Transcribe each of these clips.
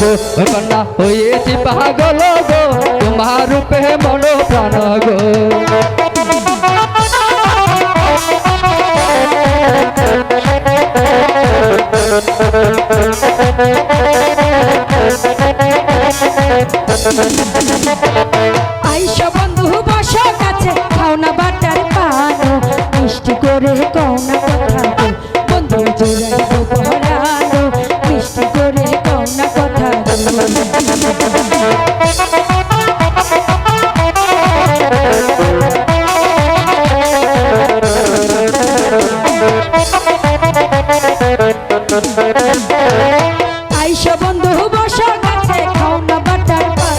গো কন্যা হয়েছি পাগল গো, তোমার রূপে মন প্রাণ গো। আইসা বন্ধু, বসো কাছে, খাও না বাটার পানো। মিষ্টি করে কও না কথা। বন্ধু জোড়াই আইসা বন্ধু বসা কাছে খাও না বাটার পান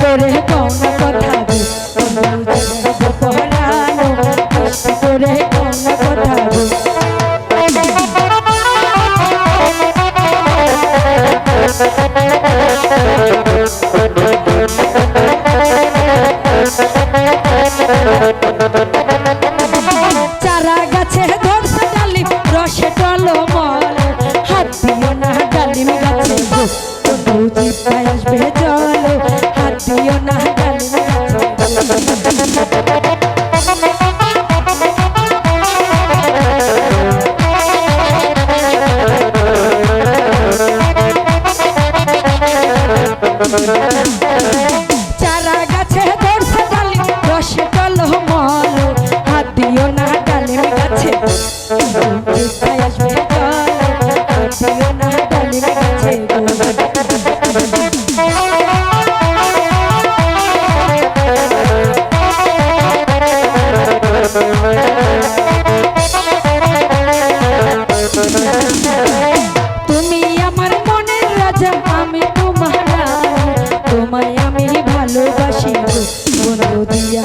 করে চারা গাছে ধরছে ডালিম, রসে টলো মল হাত দিও না ডালিম গাছে আসবে জল। হাত দিও না ডালিম চারা গাছে তুমি আমার মনের রাজা আমি তোমার তোমায় ভালোবাসি বন্ধু দিয়া